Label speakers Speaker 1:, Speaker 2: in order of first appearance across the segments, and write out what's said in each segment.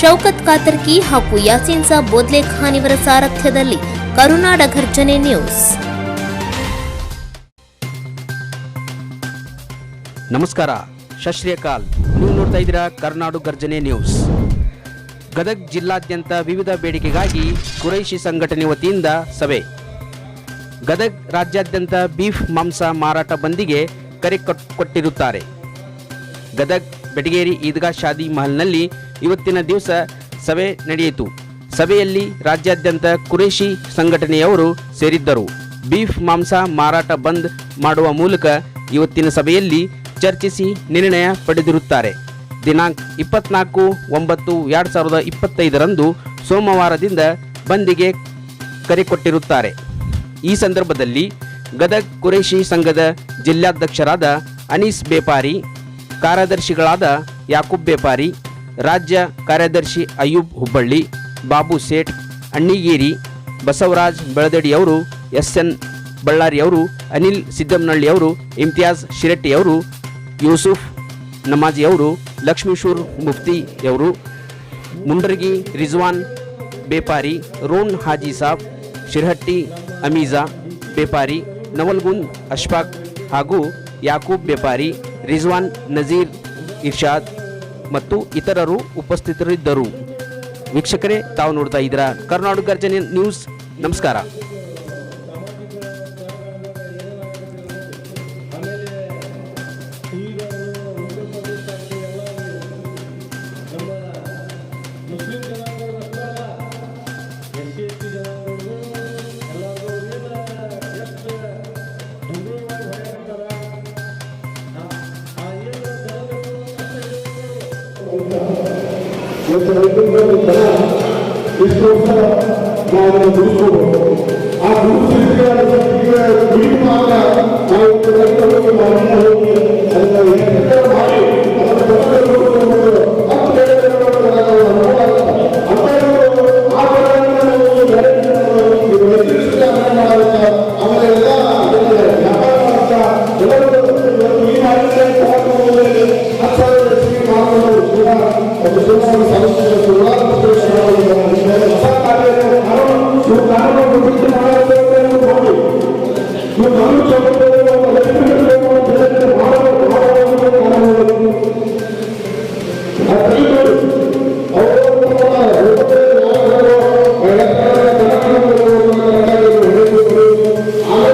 Speaker 1: ಶೌಕತ್ ಕಾತರ್ಕಿ ಹಾಗೂ ಯಾಸೀನ್ ಸಾಬ್ ಬೋದ್ಲೆ ಖಾನ್ ಇವರ ಸಾರಥ್ಯದಲ್ಲಿ ಕರುನಾಡ ಘರ್ಜನೆ ನ್ಯೂಸ್.
Speaker 2: ನಮಸ್ಕಾರ. ಸಶ್ರೀಕಾಲ್ ನೀವು ನೋಡ್ತಾ ಇದ್ದೀರಾ ಕರ್ನಾಡು ಗರ್ಜನೆ ನ್ಯೂಸ್. ಗದಗ್ ಜಿಲ್ಲಾದ್ಯಂತ ವಿವಿಧ ಬೇಡಿಕೆಗಾಗಿ ಕುರೈಶಿ ಸಂಘಟನೆ ವತಿಯಿಂದ ಸಭೆ. ಗದಗ್ ರಾಜ್ಯಾದ್ಯಂತ ಬೀಫ್, ಮಾಂಸ ಮಾರಾಟ ಬಂದಿಗೆ ಕರೆ ಕೊಟ್- ಕೊಟ್ಟಿರುತ್ತಾರೆ. ಗದಗ್, ಬೆಟಗೇರಿ ಈದ್ಗಾ ಶಾದಿ ಮಹಲ್ನಲ್ಲಿ ಇವತ್ತಿನ ದಿವಸ ಸಭೆ ನಡೆಯಿತು. ಸಭೆಯಲ್ಲಿ ರಾಜ್ಯಾದ್ಯಂತ ಕುರೇಶಿ ಸಂಘಟನೆಯವರು ಸೇರಿದ್ದರು. ಬೀಫ್ ಮಾಂಸ ಮಾರಾಟ ಬಂದ್ ಮಾಡುವ ಮೂಲಕ ಇವತ್ತಿನ ಸಭೆಯಲ್ಲಿ ಚರ್ಚಿಸಿ ನಿರ್ಣಯ ಪಡೆದಿರುತ್ತಾರೆ. ದಿನಾಂಕ ಇಪ್ಪತ್ನಾಲ್ಕು ಒಂಬತ್ತು ಎರಡು ಸಾವಿರದ ಇಪ್ಪತ್ತೈದರಂದು ಸೋಮವಾರದಿಂದ ಬಂದಿಗೆ ಕರೆ ಕೊಟ್ಟಿರುತ್ತಾರೆ. ಈ ಸಂದರ್ಭದಲ್ಲಿ ಗದಗ್ ಕುರೇಶಿ ಸಂಘದ ಜಿಲ್ಲಾಧ್ಯಕ್ಷರಾದ ಅನೀಸ್ ಬೇಪಾರಿ, ಕಾರ್ಯದರ್ಶಿಗಳಾದ ಯಾಕೂಬ್ ಬೇಪಾರಿ ರಾಜ್ಯ ಕಾರ್ಯದರ್ಶಿ ಅಯೂಬ್ ಹುಬ್ಬಳ್ಳಿ, ಬಾಬು ಸೇಠ್ ಅಣ್ಣಿಗೇರಿ, ಬಸವರಾಜ್ ಬೆಳದಡಿಯವರು ಎಸ್ ಎನ್ ಬಳ್ಳಾರಿಯವರು, ಅನಿಲ್ ಸಿದ್ದಮ್ನಳ್ಳಿಯವರು ಇಮ್ತಿಯಾಜ್ ಶಿರಟ್ಟಿಯವರು, ಯೂಸುಫ್ ನಮಾಜಿಯವರು ಲಕ್ಷ್ಮೀಶೂರ್ ಮುಫ್ತಿಯವರು, ಮುಂಡರ್ಗಿ ರಿಜ್ವಾನ್ ಬೇಪಾರಿ, ರೋನ್ ಹಾಜಿ ಸಾಬ್, ಶಿರಹಟ್ಟಿ ಅಮೀಜಾ ಬೇಪಾರಿ, ನವಲ್ಗುಂದ್ ಅಶ್ಫಾಕ್ ಹಾಗೂ ಯಾಕೂಬ್ ಬೇಪಾರಿ, ರಿಜ್ವಾನ್ ನಜೀರ್ ಇರ್ಷಾದ್ ಮತ್ತು ಇತರರು ಉಪಸ್ಥಿತರಿದ್ದರು. ವೀಕ್ಷಕರೇ ತಾವು ನೋಡ್ತಾ ಇದ್ದೀರಾ ಕರ್ನಾಟಕ ನ್ಯೂಸ್. ನಮಸ್ಕಾರ.
Speaker 3: ಇವತ್ತು ರೈತರಿಗೆ ಜನ ಎಷ್ಟು ವರ್ಷ ಆ ದುಡಿಸಿದ್ರೆ ದುಡಿದು ಮಾತ್ರ ನಾವು ರೈತರಿಗೆ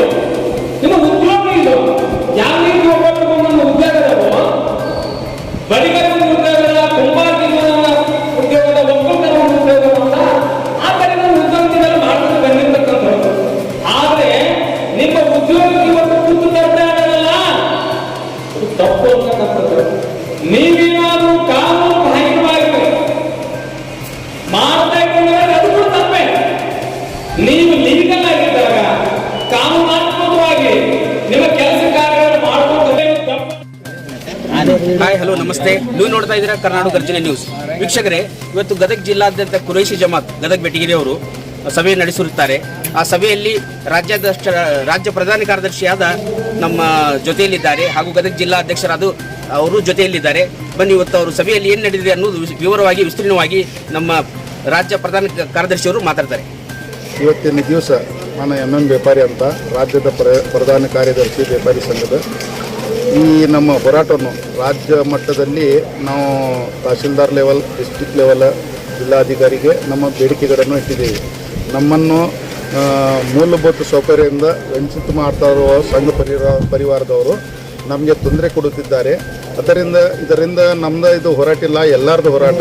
Speaker 2: Hill. ನಮಸ್ತೆ. ನೀವು ನೋಡ್ತಾ ಇದ್ದೀರಾ ಕರ್ನಾಟಕ ಗರ್ಜನೆ ನ್ಯೂಸ್. ವೀಕ್ಷಕರೇ, ಇವತ್ತು ಗದಗ ಜಿಲ್ಲಾದ್ಯಂತ ಕುರೈಶಿ ಜಮಾತ್, ಗದಗ ಬೆಟಗಿರಿ ಅವರು ಸಭೆ ನಡೆಸಿರುತ್ತಾರೆ. ಆ ಸಭೆಯಲ್ಲಿ ರಾಜ್ಯಾಧ್ಯಕ್ಷ, ರಾಜ್ಯ ಪ್ರಧಾನ ಕಾರ್ಯದರ್ಶಿಯಾದ ನಮ್ಮ ಜೊತೆಯಲ್ಲಿದ್ದಾರೆ ಹಾಗೂ ಗದಗ ಜಿಲ್ಲಾ ಅಧ್ಯಕ್ಷರಾದ ಅವರು ಜೊತೆಯಲ್ಲಿದ್ದಾರೆ. ಬನ್ನಿ, ಇವತ್ತು ಅವರು ಸಭೆಯಲ್ಲಿ ಏನು ನಡೆದಿದೆ ಅನ್ನೋದು ವಿವರವಾಗಿ, ವಿಸ್ತೀರ್ಣವಾಗಿ ನಮ್ಮ ರಾಜ್ಯ ಪ್ರಧಾನ ಕಾರ್ಯದರ್ಶಿಯವರು ಮಾತಾಡ್ತಾರೆ.
Speaker 4: ಇವತ್ತಿನ ದಿವಸ ನಾನು ಎಂ ಎಂ ವ್ಯಾಪಾರಿ ಅಂತ, ರಾಜ್ಯದ ಪ್ರ ಪ್ರಧಾನ ಕಾರ್ಯದರ್ಶಿ ವ್ಯಾಪಾರಿ ಸಂಘದ ಈ ನಮ್ಮ ಹೋರಾಟವನ್ನು ರಾಜ್ಯ ಮಟ್ಟದಲ್ಲಿ ನಾವು ತಹಶೀಲ್ದಾರ್ ಲೆವೆಲ್ ಡಿಸ್ಟಿಕ್ ಲೆವೆಲ್ ಜಿಲ್ಲಾಧಿಕಾರಿಗೆ ನಮ್ಮ ಬೇಡಿಕೆಗಳನ್ನು ಇಟ್ಟಿದ್ದೇವೆ. ನಮ್ಮನ್ನು ಮೂಲಭೂತ ಸೌಕರ್ಯದಿಂದ ವಂಚಿತ ಮಾಡ್ತಾ ಇರುವ ಸಂಘ ಪರಿವಾರ, ಪರಿವಾರದವರು ನಮಗೆ ತೊಂದರೆ ಕೊಡುತ್ತಿದ್ದಾರೆ. ಅದರಿಂದ, ಇದರಿಂದ ನಮ್ದು ಇದು ಹೋರಾಟ ಇಲ್ಲ ಎಲ್ಲರದ್ದು ಹೋರಾಟ.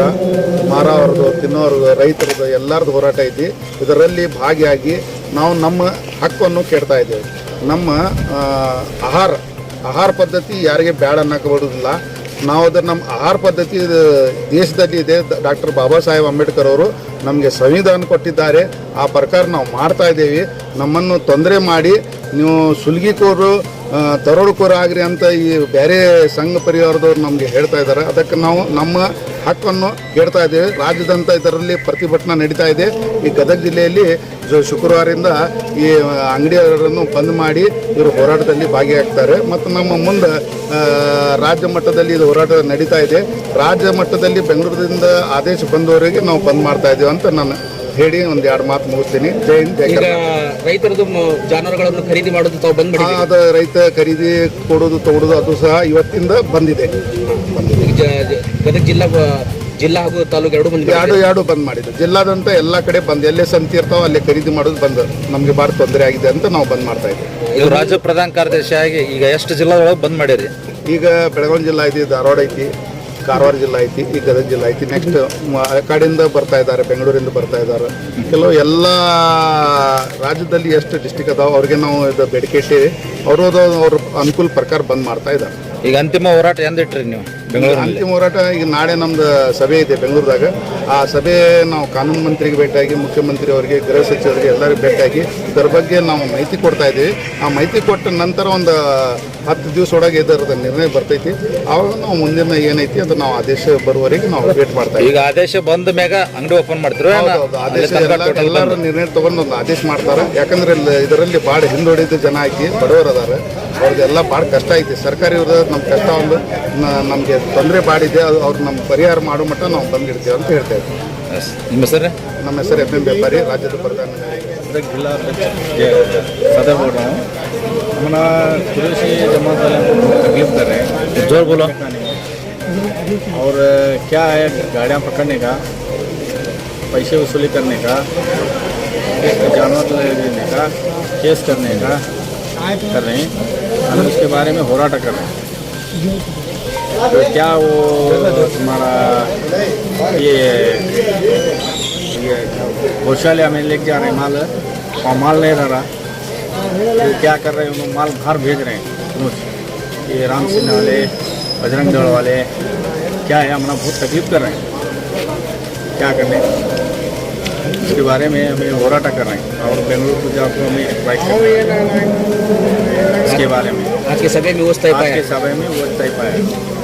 Speaker 4: ಮಾರವರದು ತಿನ್ನೋರ್ದು ರೈತರದ್ದು ಎಲ್ಲರದ್ದು ಹೋರಾಟ ಐತಿ. ಇದರಲ್ಲಿ ಭಾಗಿಯಾಗಿ ನಾವು ನಮ್ಮ ಹಕ್ಕನ್ನು ಕೇಳ್ತಾ ಇದ್ದೇವೆ. ನಮ್ಮ ಆಹಾರ ಆಹಾರ ಪದ್ಧತಿ ಯಾರಿಗೆ ಬೇಡ ಅನ್ನಕ್ಕೆ ಬರೋದಿಲ್ಲ ನಾವು ಅದರ ನಮ್ಮ ಆಹಾರ ಪದ್ಧತಿ ದೇಶದಲ್ಲಿ ಇದೆ. ಡಾಕ್ಟರ್ ಬಾಬಾ ಸಾಹೇಬ್ ಅಂಬೇಡ್ಕರ್ ಅವರು ನಮಗೆ ಸಂವಿಧಾನ ಕೊಟ್ಟಿದ್ದಾರೆ. ಆ ಪ್ರಕಾರ ನಾವು ಮಾಡ್ತಾ ಇದ್ದೇವೆ. ನಮ್ಮನ್ನು ತೊಂದರೆ ಮಾಡಿ ನೀವು ಸುಲ್ಗಿಕೋರು ಆ, ದರೋಡೆಕೋರು ಆಗ್ರಿ ಅಂತ ಈ ಬೇರೆ ಸಂಘ ಪರಿವಾರದವ್ರು ನಮಗೆ ಹೇಳ್ತಾ ಇದ್ದಾರೆ ಅದಕ್ಕೆ ನಾವು ನಮ್ಮ ಹಕ್ಕನ್ನು ಕೇಳ್ತಾ ಇದ್ದೇವೆ. ರಾಜ್ಯದಂತ ಇದರಲ್ಲಿ ಪ್ರತಿಭಟನೆ ನಡೀತಾ ಇದೆ. ಈ ಗದಗ ಜಿಲ್ಲೆಯಲ್ಲಿ ಶುಕ್ರವಾರದಿಂದ ಈ ಅಂಗಡಿಯವರನ್ನು ಬಂದ್ ಮಾಡಿ ಇವರು ಹೋರಾಟದಲ್ಲಿ ಭಾಗಿಯಾಗ್ತಾರೆ. ಮತ್ತು ನಮ್ಮ ಮುಂದೆ ರಾಜ್ಯ ಮಟ್ಟದಲ್ಲಿ ಇದು ಹೋರಾಟ ನಡೀತಾ ಇದೆ. ರಾಜ್ಯ ಮಟ್ಟದಲ್ಲಿ ಬೆಂಗಳೂರಿನಿಂದ ಆದೇಶ ಬಂದವರಿಗೆ ನಾವು ಬಂದ್ ಮಾಡ್ತಾ ಇದ್ದೇವೆ ಅಂತ ನಾನು ಹೇಳಿ ಒಂದು ಎರಡು ಮಾತು ಮುಗಿಸ್ತೀನಿ. ಜೈ ಹಿಂದ್ ಜೈ
Speaker 2: ಈಗ
Speaker 4: ಕರ್ನಾಟಕ.
Speaker 2: ರೈತರದ್ದು ಮ- ಜಾನುವಾರುಗಳನ್ನು ಖರೀದಿ ಮಾಡೋದು ತಾವು ಬಂದ್ ಮಾಡಿದ್ದೀರಿ?
Speaker 4: ರೈತ ಖರೀದಿ ಕೊಡೋದು ತಗೊಡೋದು ಅದು ಸಹ ಇವತ್ತಿಂದ ಬಂದಿದೆ.
Speaker 2: ಈಗ ಜ- ಜ- ಗದಗ ಜಿಲ್ಲಾ ಬ- ಜಿಲ್ಲಾ ಹಾಗೂ ತಾಲೂಕು ಎರಡು ಬಂದ್
Speaker 4: ಎರಡು ಎರಡು ಬಂದ್ ಮಾಡಿದ್ರು ಜಿಲ್ಲಾದಂತ ಎಲ್ಲ ಕಡೆ ಬಂದ್ ಎಲ್ಲೇ ಸಂತಿ ಇರ್ತಾವ ಅಲ್ಲೇ ಖರೀದಿ ಮಾಡೋದು ಬಂದ್. ನಮಗೆ ಭಾಳ ತೊಂದರೆ ಆಗಿದೆ ಅಂತ ನಾವು ಬಂದ್ ಮಾಡ್ತಾ ಇದ್ದೀವಿ.
Speaker 5: ಇದು ರಾಜ್ಯ ಪ್ರಧಾನ ಕಾರ್ಯದರ್ಶಿ ಆಗಿ ಈಗ ಎಷ್ಟು ಜಿಲ್ಲಾದೊಳಗೆ ಬಂದ್ ಮಾಡಿರಿ?
Speaker 4: ಈಗ ಬೆಳಗಾವಿ ಜಿಲ್ಲಾ ಐತಿ ಧಾರವಾಡ ಐತಿ. ಕಾರವಾರ ಜಿಲ್ಲೆ ಐತಿ, ಈ ಗದಗ ಜಿಲ್ಲೆ ಐತಿ. ನೆಕ್ಸ್ಟ್ ಕಡೆಯಿಂದ ಬರ್ತಾ ಇದ್ದಾರೆ, ಬೆಂಗಳೂರಿಂದ ಬರ್ತಾ ಇದ್ದಾರೆ. ಕೆಲವು ಎಲ್ಲ ರಾಜ್ಯದಲ್ಲಿ ಎಷ್ಟು ಡಿಸ್ಟಿಕ್ ಅದಾವ ಅವ್ರಿಗೆ ನಾವು ಇದು ಬೇಡಿಕೆ ಇಟ್ಟಿವಿ. ಅವರು ಅವ್ರ ಅನುಕೂಲ ಪ್ರಕಾರ ಬಂದ್ ಮಾಡ್ತಾ ಇದ್ದಾರೆ.
Speaker 5: ಈಗ ಅಂತಿಮ ಹೋರಾಟ ಎಂದಿಟ್ರಿ ನೀವು?
Speaker 4: ಅಂತಿಮ ಹೋರಾಟ ಈಗ ನಾಳೆ ನಮ್ದು ಸಭೆ ಇದೆ ಬೆಂಗಳೂರದಾಗ. ಆ ಸಭೆ ನಾವು ಕಾನೂನು ಮಂತ್ರಿಗೆ ಭೇಟಿಯಾಗಿ ಮುಖ್ಯಮಂತ್ರಿ ಅವರಿಗೆ ಗೃಹ ಸಚಿವರಿಗೆ ಎಲ್ಲರಿಗೂ ಭೇಟಿಯಾಗಿ ಇದರ ಬಗ್ಗೆ ನಾವು ಮಾಹಿತಿ ಕೊಡ್ತಾ ಇದ್ದೀವಿ. ಆ ಮಾಹಿತಿ ಕೊಟ್ಟ ನಂತರ ಒಂದು ಹತ್ತು ದಿವಸ ಒಳಗೆ ಇದರದ ನಿರ್ಣಯ ಬರ್ತೈತಿ. ಆವಾಗ ನಾವು ಮುಂದಿನ ಏನೈತಿ ಅದು ನಾವು ಆದೇಶ ಬರುವವರೆಗೆ ನಾವು ವೇಟ್ ಮಾಡ್ತಾ
Speaker 5: ಈಗ ಆದೇಶ ಬಂದ ಮ್ಯಾಗ ಅಂಗಡಿ ಓಪನ್ ಮಾಡ್ತಾರೆ
Speaker 4: ಆದೇಶ ಎಲ್ಲ- ಎಲ್ಲರೂ ನಿರ್ಣಯ ತಗೊಂಡು ಒಂದು ಆದೇಶ ಮಾಡ್ತಾರೆ. ಯಾಕಂದ್ರೆ ಇದರಲ್ಲಿ ಭಾಳ ಹಿಂದುಳಿದ ಜನ ಆಗಿ ಬಡವರು ಅದಾರ ಅವ್ರದ್ದೆಲ್ಲ ಭಾಳ ಕಷ್ಟ ಐತಿ ಸರ್ಕಾರಿ ಇವ್ರ ನಮ್ಮ ಕಷ್ಟ ಒಂದು ನಮಗೆ ತೊಂದರೆ ಬಾಡಿದೆ ಅದು ಅವ್ರು ನಮ್ಮ ಪರಿಹಾರ ಮಾಡೋ ಮಟ್ಟ ನಾವು ಬಂದಿಡ್ತೀವಿ ಅಂತ ಹೇಳ್ತಾ ಇದ್ದೀವಿ
Speaker 5: Yes. ನಿಮ್ಮ ಹೆಸರು
Speaker 4: ನಮ್ಮ ಹೆಸರು ಎಂ ಎಂ ವ್ಯಾಪಾರಿ ರಾಜ್ಯದ ಪ್ರಧಾನ
Speaker 6: गदग जिला अध्यक्ष ये सदर बोल रहा हूँ हमारा कुरेशी जमात वाले हमको बहुत तकलीफ कर रहे हैं
Speaker 5: जोर बोलो
Speaker 6: और क्या है गाड़ियाँ पकड़ने का पैसे वसूली करने का एक जानवर लेने का केस करने का कर रहे हैं हम उसके बारे में होराटा कर रहे हैं। तो क्या वो तुम्हारा ये ये गौशाला में लेके जा रहे हैं माल? और माल नहीं रह रहा। तो क्या कर रहे हैं? माल बाहर भेज रहे हैं। ये राम सिन्हा वाले, बजरंग दल वाले, क्या है? हमारा बहुत तकलीफ़ कर रहे हैं। क्या करने? इसके बारे में हमें होराटा कर रहे हैं। और बेंगलुरु को जाकर हमें स्ट्राइक कर रहे हैं। इसके बारे में।
Speaker 2: आज के सभी में वो तय पाया
Speaker 6: आज के समय में वो तय पाया।